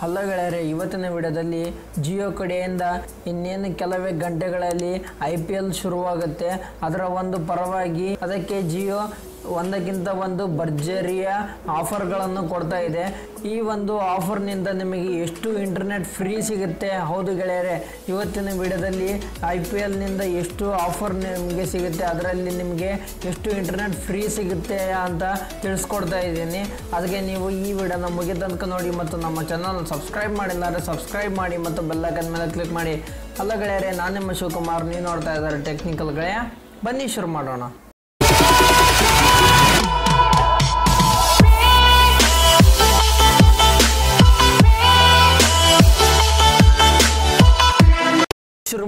Hello ಗೆಳೆಯರೆ ಇವತ್ತಿನ ವಿಡಿಯೋದಲ್ಲಿ ಜಿಯೋ ಕಡೆಯಿಂದ ಇನ್ನೇನು ಕೆಲವೇ ಗಂಟೆಗಳಲ್ಲಿ ಐ ಪಿ ಎಲ್ ಶುರುವಾಗುತ್ತೆ. ಅದರ ಒಂದು ಪರವಾಗಿ ಅದಕ್ಕೆ ಜಿಯೋ ಒಂದಕ್ಕಿಂತ ಒಂದು ಭರ್ಜರಿಯ ಆಫರ್ಗಳನ್ನು ಕೊಡ್ತಾ ಇದೆ. ಈ ಒಂದು ಆಫರ್ನಿಂದ ನಿಮಗೆ ಎಷ್ಟು ಇಂಟರ್ನೆಟ್ ಫ್ರೀ ಸಿಗುತ್ತೆ? ಹೌದು ಗೆಳೆಯರೆ, ಇವತ್ತಿನ ವಿಡಿಯೋದಲ್ಲಿ ಐ ಪಿ ಎಲ್ನಿಂದ ಎಷ್ಟು ಆಫರ್ ನಿಮಗೆ ಸಿಗುತ್ತೆ? ಅದರಲ್ಲಿ ನಿಮಗೆ ಎಷ್ಟು ಇಂಟರ್ನೆಟ್ ಫ್ರೀ ಸಿಗುತ್ತೆ ಅಂತ ತಿಳಿಸ್ಕೊಡ್ತಾ ಇದ್ದೀನಿ. ಅದಕ್ಕೆ ನೀವು ಈ ವಿಡಿಯೋನ ಮುಗಿದ ತನಕ ನೋಡಿ ಮತ್ತು ನಮ್ಮ ಚಾನಲ್ ಸಬ್ಸ್ಕ್ರೈಬ್ ಮಾಡಿಲ್ಲ ಸಬ್ಸ್ಕ್ರೈಬ್ ಮಾಡಿ ಮತ್ತು ಬೆಲ್ಲೈಕನ್ ಮೇಲೆ ಕ್ಲಿಕ್ ಮಾಡಿ. ಅಲ್ಲ ಗೆಳೆಯರೆ, ನಾನು ನಿಮ್ಮ ಶಿವಕುಮಾರ್. ನೀವು ನೋಡ್ತಾ ಇದ್ದಾರೆ ಟೆಕ್ನಿಕಲ್ ಗೆಳೆಯ. ಬನ್ನಿ ಶುರು ಮಾಡೋಣ.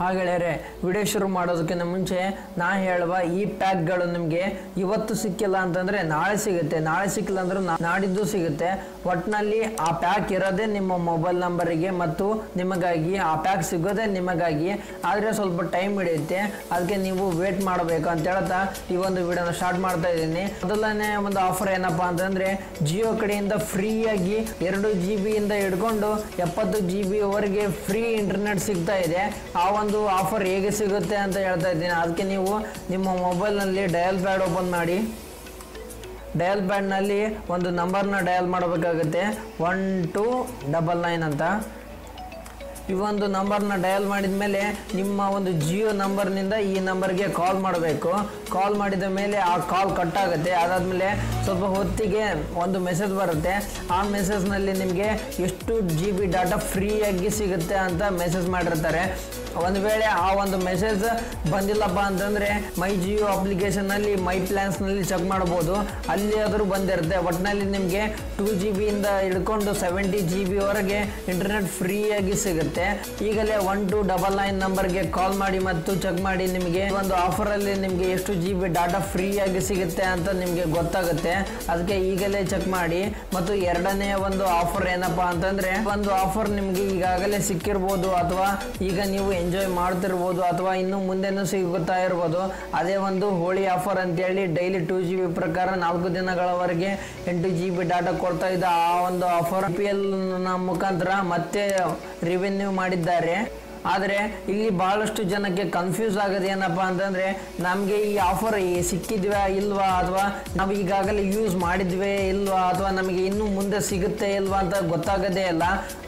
ಹಾಗೆಳೆಯರೆ ವಿಡಿಯೋ ಶುರು ಮಾಡೋದಕ್ಕಿಂತ ಮುಂಚೆ ನಾ ಹೇಳುವ ಈ ಪ್ಯಾಕ್ಗಳು ನಿಮಗೆ ಇವತ್ತು ಸಿಕ್ಕಿಲ್ಲ ಅಂತಂದರೆ ನಾಳೆ ಸಿಗುತ್ತೆ. ನಾಳೆ ಸಿಕ್ಕಿಲ್ಲ ಅಂದ್ರೆ ನಾಡಿದ್ದು ಸಿಗುತ್ತೆ. ಒಟ್ಟಿನಲ್ಲಿ ಆ ಪ್ಯಾಕ್ ಇರೋದೇ ನಿಮ್ಮ ಮೊಬೈಲ್ ನಂಬರಿಗೆ ಮತ್ತು ನಿಮಗಾಗಿ ಆ ಪ್ಯಾಕ್ ಸಿಗೋದೇ ನಿಮಗಾಗಿ. ಆದರೆ ಸ್ವಲ್ಪ ಟೈಮ್ ಹಿಡಿಯುತ್ತೆ. ಅದಕ್ಕೆ ನೀವು ವೇಟ್ ಮಾಡಬೇಕು ಅಂತ ಹೇಳ್ತಾ ಈ ಒಂದು ವಿಡಿಯೋನ ಸ್ಟಾರ್ಟ್ ಮಾಡ್ತಾ ಇದ್ದೀನಿ. ಮೊದಲನೇ ಒಂದು ಆಫರ್ ಏನಪ್ಪಾ ಅಂತಂದ್ರೆ ಜಿಯೋ ಕಡೆಯಿಂದ ಫ್ರೀಯಾಗಿ ಎರಡು ಜಿ ಬಿಯಿಂದ ಹಿಡ್ಕೊಂಡು ಎಪ್ಪತ್ತು ಜಿ ಬಿವರೆಗೆ ಫ್ರೀ ಇಂಟರ್ನೆಟ್ ಸಿಗ್ತಾ ಇದೆ. ಆ ಆಫರ್ ಹೇಗೆ ಸಿಗುತ್ತೆ ಅಂತ ಹೇಳ್ತಾ ಇದ್ದೀನಿ. ಅದಕ್ಕೆ ನೀವು ನಿಮ್ಮ ಮೊಬೈಲ್ನಲ್ಲಿ ಡಯಲ್ ಪ್ಯಾಡ್ ಓಪನ್ ಮಾಡಿ. ಡಯಲ್ ಪ್ಯಾಡ್ನಲ್ಲಿ ಒಂದು ನಂಬರ್ನ ಡಯಲ್ ಮಾಡಬೇಕಾಗುತ್ತೆ. ಒನ್ ಟು ಡಬಲ್ ನೈನ್ ಅಂತ. ಈ ಒಂದು ನಂಬರ್ನ ಡಯಲ್ ಮಾಡಿದ ಮೇಲೆ ನಿಮ್ಮ ಒಂದು ಜಿಯೋ ನಂಬರ್ನಿಂದ ಈ ನಂಬರ್ಗೆ ಕಾಲ್ ಮಾಡಬೇಕು. ಕಾಲ್ ಮಾಡಿದ ಮೇಲೆ ಆ ಕಾಲ್ ಕಟ್ ಆಗುತ್ತೆ. ಅದಾದಮೇಲೆ ಸ್ವಲ್ಪ ಹೊತ್ತಿಗೆ ಒಂದು ಮೆಸೇಜ್ ಬರುತ್ತೆ. ಆ ಮೆಸೇಜ್ನಲ್ಲಿ ನಿಮಗೆ ಎಷ್ಟು ಜಿ ಬಿ ಡಾಟಾ ಫ್ರೀಯಾಗಿ ಸಿಗುತ್ತೆ ಅಂತ ಮೆಸೇಜ್ ಮಾಡಿರ್ತಾರೆ. ಒಂದು ವೇಳೆ ಆ ಒಂದು ಮೆಸೇಜ್ ಬಂದಿಲ್ಲಪ್ಪ ಅಂತಂದರೆ ಮೈ ಜಿಯೋ ಅಪ್ಲಿಕೇಶನ್ನಲ್ಲಿ ಮೈ ಪ್ಲ್ಯಾನ್ಸ್ನಲ್ಲಿ ಚೆಕ್ ಮಾಡ್ಬೋದು. ಅಲ್ಲಿ ಆದರೂ ಬಂದಿರುತ್ತೆ. ಒಟ್ಟಿನಲ್ಲಿ ನಿಮಗೆ ಟೂ ಜಿ ಬಿಯಿಂದ ಹಿಡ್ಕೊಂಡು ಸೆವೆಂಟಿ ಜಿ ಬಿವರೆಗೆ ಇಂಟರ್ನೆಟ್ ಫ್ರೀಯಾಗಿ ಸಿಗುತ್ತೆ. ಈಗಲೇ ಒನ್ ಟು ಡಬಲ್ ನೈನ್ ನಂಬರ್ಗೆ ಕಾಲ್ ಮಾಡಿ ಮತ್ತು ಚೆಕ್ ಮಾಡಿ ನಿಮಗೆ ಒಂದು ಆಫರಲ್ಲಿ ನಿಮಗೆ ಎಷ್ಟು ಜಿ ಬಿ ಡಾಟಾ ಫ್ರೀಯಾಗಿ ಸಿಗುತ್ತೆ ಅಂತ ನಿಮಗೆ ಗೊತ್ತಾಗುತ್ತೆ. ಅದಕ್ಕೆ ಈಗಲೇ ಚೆಕ್ ಮಾಡಿ. ಮತ್ತು ಎರಡನೇ ಒಂದು ಆಫರ್ ಏನಪ್ಪಾ ಅಂತಂದ್ರೆ, ಒಂದು ಆಫರ್ ನಿಮಗೆ ಈಗಾಗಲೇ ಸಿಕ್ಕಿರ್ಬೋದು ಅಥವಾ ಈಗ ನೀವು ಎಂಜಾಯ್ ಮಾಡ್ತಿರ್ಬೋದು ಅಥವಾ ಇನ್ನು ಮುಂದೆನೂ ಸಿಗುತ್ತಾ ಇರ್ಬೋದು, ಅದೇ ಒಂದು ಹೋಳಿ ಆಫರ್ ಅಂತೇಳಿ ಡೈಲಿ ಟೂ ಜಿ ಬಿ ಪ್ರಕಾರ ನಾಲ್ಕು ದಿನಗಳವರೆಗೆ ಎಂಟು ಜಿ ಬಿ ಡಾಟಾ ಕೊಡ್ತಾ ಇದ್ದ ಆ ಒಂದು ಆಫರ್ ಪಿ ಎಲ್ನ ಮುಖಾಂತರ ಮತ್ತೆ ರಿವೆನ್ಯೂ ಮಾಡಿದ್ದಾರೆ. ಆದರೆ ಇಲ್ಲಿ ಬಹಳಷ್ಟು ಜನಕ್ಕೆ ಕನ್ಫ್ಯೂಸ್ ಆಗೋದು ಏನಪ್ಪ ಅಂತಂದ್ರೆ ನಮಗೆ ಈ ಆಫರ್ ಸಿಕ್ಕಿದ್ವಾ ಇಲ್ವಾ ಅಥವಾ ನಾವು ಈಗಾಗಲೇ ಯೂಸ್ ಮಾಡಿದ್ವಿ ಇಲ್ವಾ ಅಥವಾ ನಮಗೆ ಇನ್ನು ಮುಂದೆ ಸಿಗುತ್ತೆ ಇಲ್ವಾ ಅಂತ ಗೊತ್ತಾಗೋದೇ ಇಲ್ಲ.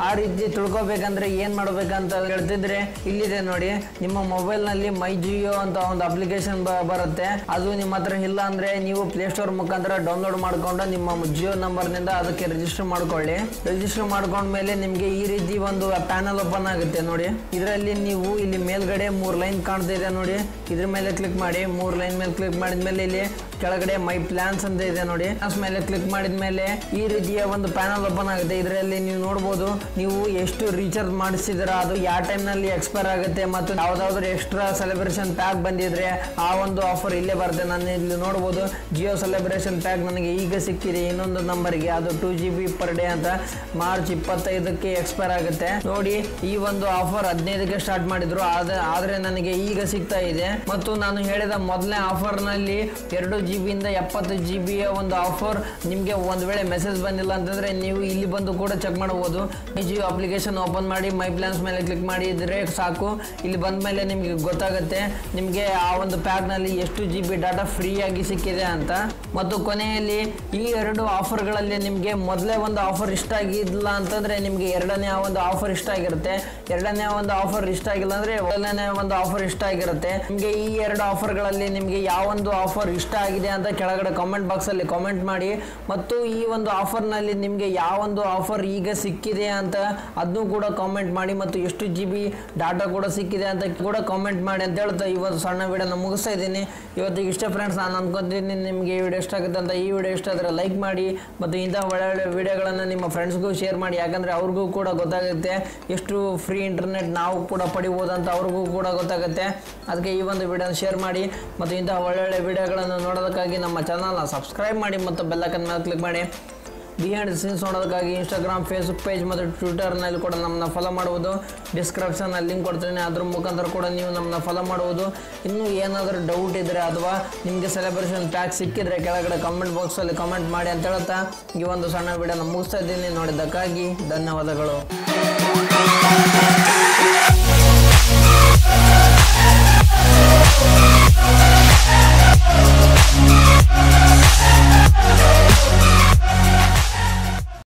ಆ ರೀತಿ ತಿಳ್ಕೊಬೇಕಂದ್ರೆ ಏನು ಮಾಡಬೇಕಂತ ಹೇಳ್ತಿದ್ರೆ ಇಲ್ಲಿದೆ ನೋಡಿ, ನಿಮ್ಮ ಮೊಬೈಲ್ನಲ್ಲಿ ಮೈ ಜಿಯೋ ಅಂತ ಒಂದು ಅಪ್ಲಿಕೇಶನ್ ಬರುತ್ತೆ. ಅದು ನಿಮ್ಮ ಹತ್ರ ಇಲ್ಲ ಅಂದ್ರೆ ನೀವು ಪ್ಲೇಸ್ಟೋರ್ ಮುಖಾಂತರ ಡೌನ್ಲೋಡ್ ಮಾಡ್ಕೊಂಡು ನಿಮ್ಮ ಜಿಯೋ ನಂಬರ್ನಿಂದ ಅದಕ್ಕೆ ರಿಜಿಸ್ಟರ್ ಮಾಡ್ಕೊಳ್ಳಿ. ರಿಜಿಸ್ಟರ್ ಮಾಡ್ಕೊಂಡ್ಮೇಲೆ ನಿಮಗೆ ಈ ರೀತಿ ಒಂದು ಪ್ಯಾನಲ್ ಓಪನ್ ಆಗುತ್ತೆ ನೋಡಿ. ಇದರಲ್ಲಿ ನೀವು ಇಲ್ಲಿ ಮೇಲ್ಗಡೆ ಮೂರು ಲೈನ್ ಕಾಣ್ತಾ ಇದೆ ನೋಡಿ. ಇದ್ರ ಮೇಲೆ ಕ್ಲಿಕ್ ಮಾಡಿ, ಮೂರು ಲೈನ್ ಮೇಲೆ ಕ್ಲಿಕ್ ಮಾಡಿದ್ಮೇಲೆ ಇಲ್ಲಿ ಕೆಳಗಡೆ ಮೈ ಪ್ಲಾನ್ಸ್ ಅಂತ ಇದೆ ನೋಡಿ. ಮೇಲೆ ಕ್ಲಿಕ್ ಮಾಡಿದ ಮೇಲೆ ಈ ರೀತಿಯ ಒಂದು ಪ್ಯಾನಲ್ ಓಪನ್ ಆಗುತ್ತೆ. ಇದರಲ್ಲಿ ನೀವು ನೋಡಬಹುದು ನೀವು ಎಷ್ಟು ರೀಚಾರ್ಜ್ ಮಾಡಿಸಿದ್ರ, ಅದು ಯಾವ ಟೈಮ್ನಲ್ಲಿ ಎಕ್ಸ್ಪೈರ್ ಆಗುತ್ತೆ ಮತ್ತು ಯಾವ್ದಾದ್ರು ಎಕ್ಸ್ಟ್ರಾ ಸೆಲೆಬ್ರೇಷನ್ ಪ್ಯಾಕ್ ಬಂದಿದ್ರೆ ಆ ಒಂದು ಆಫರ್ ಇಲ್ಲೇ ಬರುತ್ತೆ. ನಾನು ಇಲ್ಲಿ ನೋಡಬಹುದು ಜಿಯೋ ಸೆಲೆಬ್ರೇಷನ್ ಪ್ಯಾಕ್ ನನಗೆ ಈಗ ಸಿಕ್ಕಿದೆ. ಇನ್ನೊಂದು ನಂಬರ್ಗೆ ಅದು two G B per day ಅಂತ ಮಾರ್ಚ್ ಇಪ್ಪತ್ತೈದಕ್ಕೆ ಎಕ್ಸ್ಪೈರ್ ಆಗುತ್ತೆ. ನೋಡಿ, ಈ ಒಂದು ಆಫರ್ ಹದಿನೈದಕ್ಕೆ ಸ್ಟಾರ್ಟ್ ಮಾಡಿದ್ರು. ಆದ ಆದ್ರೆ ನನಗೆ ಈಗ ಸಿಗ್ತಾ ಇದೆ. ಮತ್ತು ನಾನು ಹೇಳಿದ ಮೊದಲನೇ ಆಫರ್ನಲ್ಲಿ ಎರಡು ಜಿ ಬಿಯಿಂದ ಎಪ್ಪತ್ತು ಜಿ ಬಿಯ ಒಂದು ಆಫರ್ ನಿಮಗೆ ಒಂದು ವೇಳೆ ಮೆಸೇಜ್ ಬಂದಿಲ್ಲ ಅಂತಂದ್ರೆ ನೀವು ಇಲ್ಲಿ ಬಂದು ಕೂಡ ಚೆಕ್ ಮಾಡಬಹುದು. ಜಿಯೋ ಅಪ್ಲಿಕೇಶನ್ ಓಪನ್ ಮಾಡಿ ಮೈ ಪ್ಲಾನ್ಸ್ ಮೇಲೆ ಕ್ಲಿಕ್ ಮಾಡಿದ್ರೆ ಸಾಕು. ಇಲ್ಲಿ ಬಂದ ಮೇಲೆ ನಿಮಗೆ ಗೊತ್ತಾಗುತ್ತೆ, ನಿಮಗೆ ಆ ಒಂದು ಪ್ಯಾಕ್ನಲ್ಲಿ ಎಷ್ಟು ಜಿ ಬಿ ಡಾಟಾ ಫ್ರೀಯಾಗಿ ಸಿಕ್ಕಿದೆ ಅಂತ. ಮತ್ತು ಕೊನೆಯಲ್ಲಿ ಈ ಎರಡು ಆಫರ್ಗಳಲ್ಲಿ ನಿಮಗೆ ಮೊದಲೇ ಒಂದು ಆಫರ್ ಇಷ್ಟ ಆಗಿಲ್ಲ ಅಂತಂದ್ರೆ ನಿಮಗೆ ಎರಡನೇ ಒಂದು ಆಫರ್ ಇಷ್ಟ ಆಗಿರುತ್ತೆ. ಎರಡನೇ ಒಂದು ಆಫರ್ ಇಷ್ಟ ಆಗಿಲ್ಲ ಅಂದ್ರೆ ಮೊದಲನೇ ಒಂದು ಆಫರ್ ಇಷ್ಟ ಆಗಿರುತ್ತೆ. ನಿಮಗೆ ಈ ಎರಡು ಆಫರ್ಗಳಲ್ಲಿ ನಿಮಗೆ ಯಾವ ಒಂದು ಆಫರ್ ಇಷ್ಟ ಆಗಿಲ್ಲ ಅಂತ ಕೆಳಗಡೆ ಕಾಮೆಂಟ್ ಬಾಕ್ಸಲ್ಲಿ ಕಾಮೆಂಟ್ ಮಾಡಿ. ಮತ್ತು ಈ ಒಂದು ಆಫರ್ನಲ್ಲಿ ನಿಮಗೆ ಯಾವೊಂದು ಆಫರ್ ಈಗ ಸಿಕ್ಕಿದೆ ಅಂತ ಅದನ್ನು ಕೂಡ ಕಾಮೆಂಟ್ ಮಾಡಿ ಮತ್ತು ಎಷ್ಟು ಜಿ ಬಿ ಡಾಟಾ ಕೂಡ ಸಿಕ್ಕಿದೆ ಅಂತ ಕೂಡ ಕಾಮೆಂಟ್ ಮಾಡಿ ಅಂತ ಹೇಳ್ತಾ ಇವತ್ತು ಸಣ್ಣ ವಿಡಿಯೋನ ಮುಗಿಸ್ತಾ ಇದ್ದೀನಿ. ಇವತ್ತಿಗೆ ಇಷ್ಟೇ ಫ್ರೆಂಡ್ಸ್ ನಾನು ಅನ್ಕೊಂತೀನಿ ನಿಮಗೆ ಈ ವಿಡಿಯೋ ಇಷ್ಟ ಆಗುತ್ತೆ ಅಂತ ಈ ವಿಡಿಯೋ ಇಷ್ಟ ಆದರೆ ಲೈಕ್ ಮಾಡಿ ಮತ್ತು ಇಂಥ ಒಳ್ಳೆ ವಿಡಿಯೋಗಳನ್ನು ನಿಮ್ಮ ಫ್ರೆಂಡ್ಸ್ಗೂ ಶೇರ್ ಮಾಡಿ. ಯಾಕಂದರೆ ಅವ್ರಿಗೂ ಕೂಡ ಗೊತ್ತಾಗುತ್ತೆ ಎಷ್ಟು ಫ್ರೀ ಇಂಟರ್ನೆಟ್ ನಾವು ಕೂಡ ಪಡಿಬೋದು ಅಂತ ಅವ್ರಿಗೂ ಕೂಡ ಗೊತ್ತಾಗುತ್ತೆ. ಅದಕ್ಕೆ ಈ ಒಂದು ವಿಡಿಯೋನ ಶೇರ್ ಮಾಡಿ ಮತ್ತು ಇಂಥ ಒಳ್ಳೊಳ್ಳೆ ವಿಡಿಯೋಗಳನ್ನು ನೋಡೋದಕ್ಕಾಗಿ ನಮ್ಮ ಚಾನಲ್ನ ಸಬ್ಸ್ಕ್ರೈಬ್ ಮಾಡಿ ಮತ್ತು ಬೆಲ್ಲಕನ್ ಮೇಲೆ ಕ್ಲಿಕ್ ಮಾಡಿ. ಬಿಹೈಂಡ್ ಸೀನ್ಸ್ ನೋಡೋದಕ್ಕಾಗಿ ಇನ್ಸ್ಟಾಗ್ರಾಮ್ ಫೇಸ್ಬುಕ್ ಪೇಜ್ ಮತ್ತು ಟ್ವಿಟರ್ನಲ್ಲಿ ಕೂಡ ನಮ್ಮನ್ನ ಫಾಲೋ ಮಾಡುವುದು. ಡಿಸ್ಕ್ರಿಪ್ಷನಲ್ಲಿ ಲಿಂಕ್ ಕೊಡ್ತೀನಿ. ಅದ್ರ ಮುಖಾಂತರ ಕೂಡ ನೀವು ನಮ್ಮನ್ನ ಫಾಲೋ ಮಾಡುವುದು. ಇನ್ನೂ ಏನಾದರೂ ಡೌಟ್ ಇದ್ದರೆ ಅಥವಾ ನಿಮಗೆ ಸೆಲೆಬ್ರೇಷನ್ ಪ್ಯಾಕ್ ಸಿಕ್ಕಿದರೆ ಕೆಳಗಡೆ ಕಮೆಂಟ್ ಬಾಕ್ಸಲ್ಲಿ ಕಮೆಂಟ್ ಮಾಡಿ ಅಂತ ಹೇಳ್ತಾ ಈ ಒಂದು ಸಣ್ಣ ವಿಡಿಯೋನ ಮುಗಿಸ್ತಾ ಇದ್ದೀನಿ. ನೋಡಿದ್ದಕ್ಕಾಗಿ ಧನ್ಯವಾದಗಳು.